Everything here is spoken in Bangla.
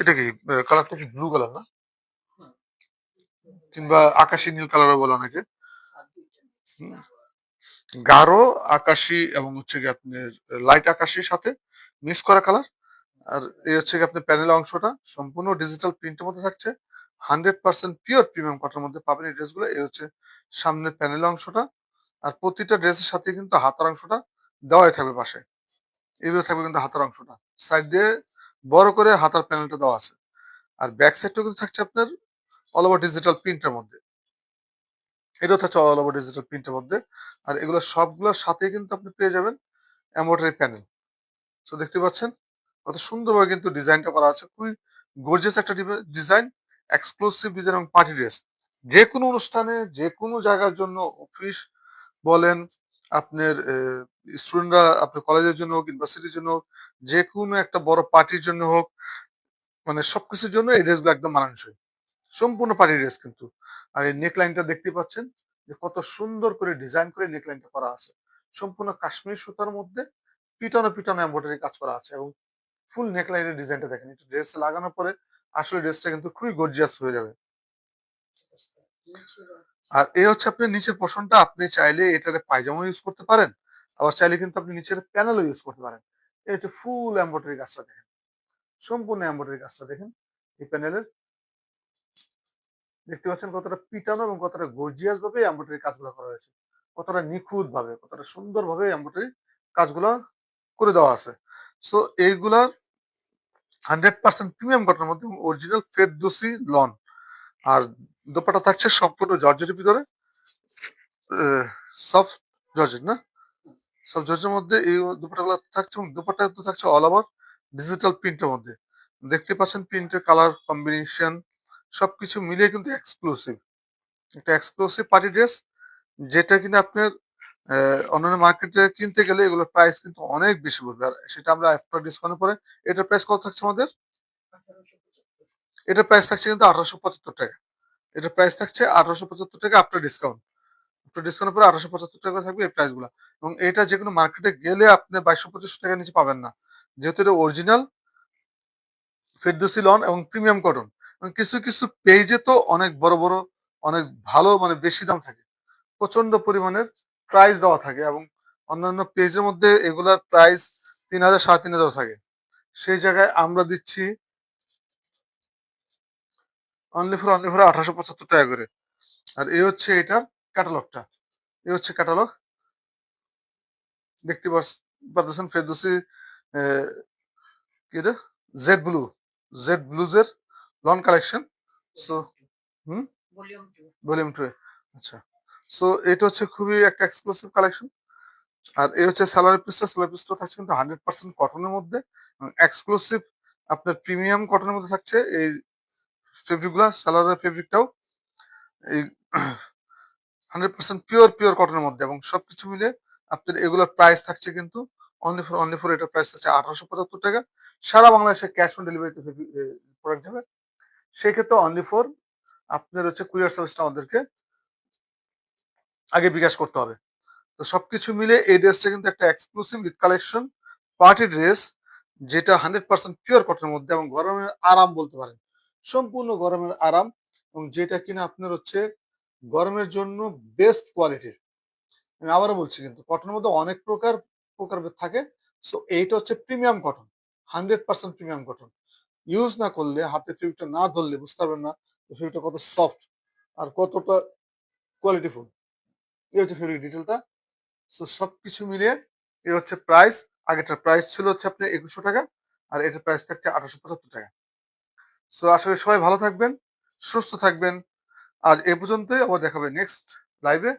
এটা কি কালারটা কি ব্লু কালার না? কিংবা আকাশি নীল কালারও বলে অনেকে। গাঢ় আকাশি এবং হচ্ছে কি আপনার লাইট আকাশির সাথে মিক্স করা কালার আর এই হচ্ছে কি আপনার প্যানেল অংশটা সম্পূর্ণ ডিজিটাল প্রিন্টের মধ্যে থাকছে। হান্ড্রেড পার্সেন্ট পিওর প্রিমিয়াম কটনের মধ্যে পাবেন এই ড্রেসগুলো এই হচ্ছে সামনের প্যানেল অংশটা। আর প্রতিটা ড্রেসের সাথে কিন্তু হাতার অংশটা দেওয়াই থাকবে পাশে। এইভাবে থাকবে কিন্তু হাতার অংশটা। সাইড দিয়ে বড় করে হাতার প্যানেলটা দেওয়া আছে। আর ব্যাক সাইডটাও কিন্তু থাকছে আপনার অল ওভার ডিজিটাল প্রিন্টের মধ্যে। এটাও থাকছে অল ওভার ডিজিটাল প্রিন্টের মধ্যে। আর এগুলো সবগুলোর সাথে কিন্তু আপনি পেয়ে যাবেন এমব্রয়ডারি প্যানেল তো দেখতে পাচ্ছেন? কত সুন্দরভাবে কিন্তু ডিজাইনটা করা আছে। খুবই গর্জিয়াস একটা ডিজাইন এক্সক্লুসিভ ডিজাইন এবং পার্টি ড্রেস যে কোনো অনুষ্ঠানে যে কোনো জায়গার জন্য অফিস বলেন, আপনার স্টুডেন্টরা আপনার কলেজের জন্য হোক ইউনিভার্সিটির জন্য হোক যে কোনো একটা বড় পার্টির জন্য হোক মানে সবকিছুর জন্য এই ড্রেসগুলো একদম মানানসই। সম্পূর্ণ পার্টি ড্রেস কিন্তু। আর এই নেকলাইনটা দেখতে পাচ্ছেন যে কত সুন্দর করে ডিজাইন করে নেকলাইনটা করা আছে। সম্পূর্ণ কাশ্মীর সুতার মধ্যে পিটানো পিটানো এম্ব্রয়ডারি কাজ করা আছে এবং ফুল নেকলাইনের ডিজাইনটা দেখেন। একটু ড্রেস লাগানোর পরে আসলে ড্রেসটা কিন্তু খুবই গর্জিয়াস হয়ে যাবে। আর এই হচ্ছে আপনি নিচের পোর্শনটা আপনি চাইলে এটাকে পায়জামা ইউজ করতে পারেন। আবার চাইলে কিন্তু আপনি নিচের প্যানেলও ইউজ করতে পারেন। এই হচ্ছে ফুল এম্ব্রয়ডারি কাজটা দেখেন। সম্পূর্ণ এম্ব্রয়ডারি কাজটা দেখেন। এই প্যানেলের দেখতে পাচ্ছেন কতটা পিটানো এবং কতটা গর্জিয়াস ভাবে এম্ব্রয়ডারি কাজগুলো করা হয়েছে। কতটা নিখুঁত ভাবে কতটা সুন্দর ভাবে এম্ব্রয়ডারি কাজগুলো করে দেওয়া আছে। সো এইগুলার হান্ড্রেড পার্সেন্ট প্রিমিয়াম কটনের মধ্যে অরিজিনাল ফেরদোসি লন। আর দোপাটা থাকছে সম্পূর্ণ জর্জেটের ভিতরে। সফট জর্জেট না? সফট জর্জের মধ্যে এই দোপাটাগুলো থাকছে এবং দোপাটা তো থাকছে অল ওভার ডিজিটাল প্রিন্টের মধ্যে। দেখতে পাচ্ছেন প্রিন্টের কালার কম্বিনেশন সবকিছু মিলিয়ে কিন্তু এক্সক্লুসিভ একটা এক্সক্লুসিভ পার্টি ড্রেস যেটা কিনা আপনার অন্যান্য মার্কেটে কিনতে গেলে এগুলোর প্রাইস কিন্তু অনেক বেশি পড়বে। আর সেটা আমরা আফটার ডিসকাউন্ট পরে, এটার প্রাইস কত থাকছে আমাদের? এটার প্রাইস থাকছে কিন্তু আঠারোশো পঁচাত্তর টাকা। এটার প্রাইস থাকছে আঠারোশো পঁচাত্তর টাকা আফটার ডিসকাউন্ট আফটার ডিসকাউন্টের পরে আঠারোশো পঁচাত্তর টাকা থাকবে এই প্রাইসগুলো এবং এটা যে কোনো মার্কেটে গেলে আপনি বাইশশো পঁচিশশো টাকার নিচে পাবেন না। যেহেতু এটা অরিজিনাল ফেরদোসি লন এবং প্রিমিয়াম কটন এবং কিছু কিছু পেজে তো অনেক বড় বড়, অনেক ভালো মানে বেশি দাম থাকে। প্রচণ্ড পরিমাণের প্রাইস দেওয়া থাকে এবং অন্যান্য পেজের মধ্যে এগুলার প্রাইস তিন হাজার, সাড়ে তিন হাজার থাকে। সেই জায়গায় আমরা দিচ্ছি অনলি ফর অনলি ফর আঠারোশো পঁচাত্তর টাকা করে। আর এই হচ্ছে এটার ক্যাটালগটা এই হচ্ছে ক্যাটালগ দেখতে পাচ্ছ- পাচ্ছেন ফেরদোসি কি Z blue Z ব্লুজের lawn collection so hmm? Volume two আচ্ছা। সো এটা হচ্ছে খুবই একটা এক্সক্লুসিভ কালেকশন আর এই হচ্ছে স্যালারি পিসটা স্যালারি পিসটা থাকছে কিন্তু হান্ড্রেড পার্সেন্ট কটনের মধ্যে। এক্সক্লুসিভ আপনার প্রিমিয়াম কটনের মধ্যে থাকছে। এই ফেব্রিকগুলো স্যালারের ফেব্রিকটাও এই হান্ড্রেড পার্সেন্ট পিওর পিওর কটনের মধ্যে এবং সবকিছু মিলে আপনার এগুলোর প্রাইস থাকছে কিন্তু অনলি ফর অনলি ফর এটার প্রাইস থাকছে আঠারোশো পঁচাত্তর টাকা। সারা বাংলাদেশে ক্যাশ অন ডেলিভারিতে প্রোডাক্ট যাবে। সেই ক্ষেত্রে অনলি ফর আপনার হচ্ছে কুরিয়ার সার্ভিসটা আমাদেরকে আগে বিকাশ করতে হবে। তো সবকিছু মিলে এই ড্রেসটা কিন্তু একটা এক্সক্লুসিভ কালেকশন পার্টি ড্রেস যেটা হান্ড্রেড পার্সেন্ট পিওর কটনের মধ্যে এবং গরমের আরাম বলতে পারেন। সম্পূর্ণ গরমের আরাম এবং যেটা কিনা আপনার হচ্ছে গরমের জন্য বেস্ট কোয়ালিটির আমি আবারও বলছি কিন্তু কটনের মধ্যে অনেক প্রকার প্রকার থাকে। সো এইটা হচ্ছে premium cotton hundred percent premium cotton use না করলে, হাতে ফেব্রিকটা না ধরলে, বুঝতে পারবেন না ফেব্রিকটা কত সফট আর কতটা কোয়ালিটিফুল এই হচ্ছে ফেব্রিক ডিটেলটা সো সব কিছু মিলিয়ে এ হচ্ছে প্রাইস আগেটার প্রাইস ছিল হচ্ছে আপনার একুশশো টাকা আর এটার প্রাইস থাকছে আঠারোশো পঁচাত্তর টাকা। সো আশা করি সবাই ভালো থাকবেন, সুস্থ থাকবেন। আজ এ পর্যন্তই আবার দেখাবে নেক্সট লাইভে